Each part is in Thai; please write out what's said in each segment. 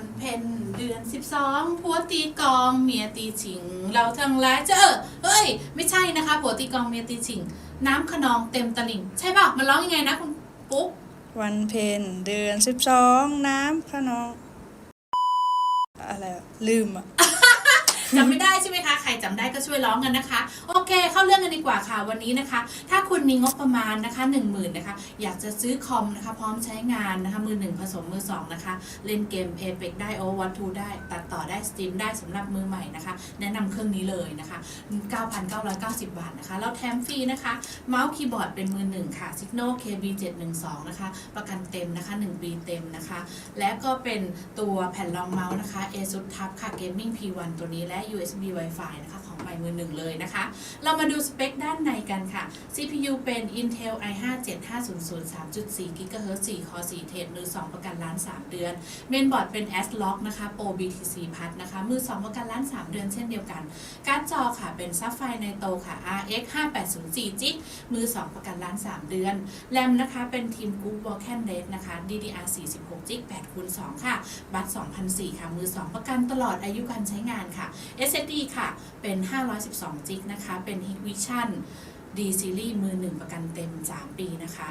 วันเพ็ญเดือนสิบสองผัวตีกองเมียตีฉิง เราทั้งหลายเจอเฮ้ย ไม่ใช่นะคะผัวตีกองเมียตีฉิง น้ำขนองเต็มตลิ่ง ใช่ป่ะมันร้องยังไงนะคุณปุ๊กวันเพ็ญเดือนสิบสองน้ำขนอง อะไรอะลืมอะ จำไม่ได้ใช่ไหมคะ ใครจำได้ก็ช่วยร้องกันนะคะ โอเค เข้าเรื่องกันดีกว่าค่ะวันนี้นะคะ ถ้าคุณมีงบประมาณนะคะ 1 0,000นะคะ อยากจะซื้อคอมนะคะ พร้อมใช้งานนะคะ มือหนึ่งผสมมือสองนะคะ เล่นเกม Apex ได้ Overwatch 2ได้ ตัดต่อได้ Steam ได้สำหรับมือใหม่นะคะ แนะนำเครื่องนี้เลยนะคะ 9,990 บาทนะคะ แล้วแถมฟรีนะคะ เมาส์คีย์บอร์ดเป็นมือหนึ่งค่ะ Signo KB712 นะคะ ประกันเต็มนะคะ 1 ปีเต็มนะคะ และก็เป็นตัวแผ่นรองเมาส์นะคะ ASUS TUF ค่ะ Gaming P1 ตัวนี้และ USB Wi-Fi นะคะของใหม่มือหนึ่งเลยนะคะ เรามาดูสเปคด้านในกันค่ะ CPU เป็น Intel i5 7500 3.4 GHz 4 Core 4เทรดมือ 2 ประกันล้าน 3 เดือน เมนบอร์ดเป็น S-Log นะคะ Pro BTC พัดนะคะ มือ 2 ประกันล้าน 3 เดือนเช่นเดียวกัน การ์ดจอค่ะเป็นซัฟไฟในโตค่ะ RX 5804 g มือ 2 ประกันล้าน 3 เดือน แรมนะคะเป็นทีม Group Vulcan Red นะคะ DDR 46 g 8คูณ2ค่ะ บัตร2004 ค่ะ มือ 2 ประกันตลอดอายุการใช้งานค่ะ SSD ค่ะ เป็น 512 จิกนะคะ เป็น Hikvision D Series มือ1ประกันเต็ม 3 ปีนะคะ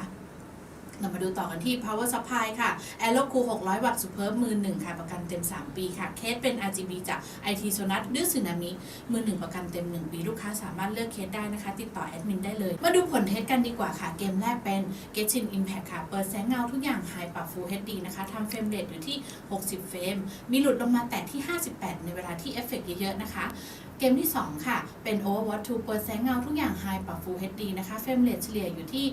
เรามาดูต่อกันที่ power supply ค่ะ Aero Cool 600 วัตต์ Superb มือ1ค่ะ ประกันเต็ม 3 ปีค่ะ เคสเป็น RGB จาก IT Sonar ดื้อสึนามิมือ1ประกันเต็ม 1 ปี ลูกค้าสามารถเลือกเคสได้นะคะ ติดต่อแอดมินได้เลย มาดูผลเทสกันดีกว่าค่ะ เกมแรกเป็น Genshin Impact ค่ะ เปิดแสงเงาทุกอย่าง High ปรับ Full HD นะคะทำเฟรมเรทอยู่ที่ 60 เฟรม มีหลุดลงมาแตะที่ 58 ในเวลาที่เอฟเฟกต์เยอะๆนะคะเกมที่ 2 ค่ะ เป็น Overwatch 2 เปิดแสงเงาทุกอย่าง High ปรับ Full HD นะคะเฟรมเรทเฉลี่ยอยู่ที่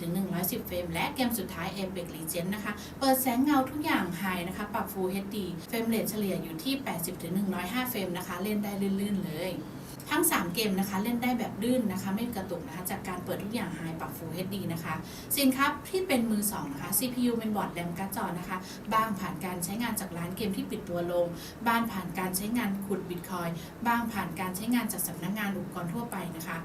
90-110 เฟรมและเกมสุดท้าย Apex Legends นะคะ เปิดแสงเงาทุกอย่าง High นะคะ ปรับ Full HD เฟรมเรทเฉลี่ยอยู่ที่ 80-105 เฟรมนะคะ เล่นได้ลื่นๆเลยทั้ง 3 เกมนะคะ เล่นได้แบบลื่นนะคะ ไม่กระตุกนะคะ จากการเปิดทุกอย่าง High ปรับ Full HD นะคะ สินค้าที่เป็นมือ 2 นะคะ CPU เป็นบอร์ดแรมการ์ดจอนะคะ บางผ่านการใช้งานจากร้านเกมที่ปิดตัวลงบ้านผ่านการใช้งานขุดบิตคอยบ้างผ่านการใช้งานจากสำนักงานอุปกรณ์ทั่วไปนะคะ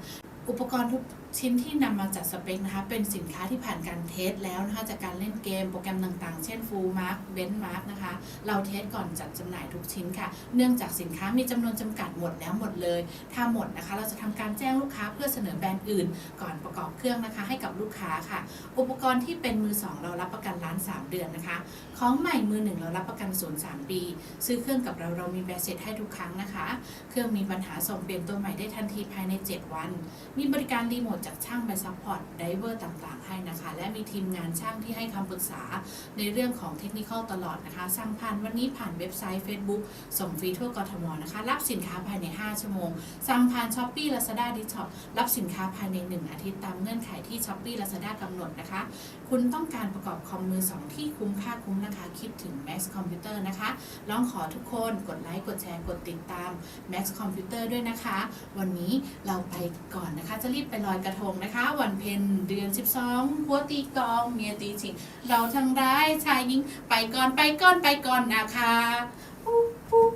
อุปกรณ์ทุกชิ้นที่นำมาจัดสเปคนะคะ เป็นสินค้าที่ผ่านการเทสแล้วนะคะจากการเล่นเกมโปรแกรมต่างๆ เช่น Full Mark Benchmark นะคะ เราเทสก่อนจัดจำหน่ายทุกชิ้นค่ะ เนื่องจากสินค้ามีจำนวนจำกัดหมดแล้วหมดเลย ถ้าหมดนะคะ เราจะทำการแจ้งลูกค้าเพื่อเสนอแบรนด์อื่น ก่อนประกอบเครื่องนะคะ ให้กับลูกค้าค่ะ อุปกรณ์ที่เป็นมือ 2 เรารับประกันล้าน 3 เดือนนะคะ ของใหม่มือ 1 เรารับประกันศูนย์3ปี ซื้อเครื่องกับเราเรามีแบรเสร็จให้ทุกครั้งนะคะ เครื่องมีปัญหาส่งเปลี่ยนตัวใหม่ได้ทันทีภายใน 7 วันมีบริการรีโมทจากช่างไปซัพพอร์ตไดเวอร์ต่างๆ ให้นะคะ และมีทีมงานช่างที่ให้คำปรึกษาในเรื่องของเทคนิคตลอดนะคะสั่งผ่านวันนี้ผ่านเว็บไซต์ Facebook ส่งฟรีทั่วกทมนะคะ รับสินค้าภายใน 5 ชั่วโมง สั่งผ่าน s h อ p e e Lazada d i s h o p รับสินค้าภายใน 1 อาทิตย์ตามเงื่อนไขที่ s h อ p e e Lazada กำหนดนะคะ คุณต้องการประกอบคอมมือ 2 ที่คุ้มค่าคุ้มราคาคิดถึง Max Computer นะคะลองขอทุกคนกดไลค์กดแชร์กดติดตาม Max Computer ด้วยนะคะ วันนี้เราไปก่อนนะคะคะ จะรีบไปลอยกระทงนะคะ วันเพ็ญเดือน 12หัวตีกองเมียตีฉิงเราทั้งร้ายชายหญิงไปก่อนไปก่อนไปก่อนนะคะปุ๊บปุ๊บ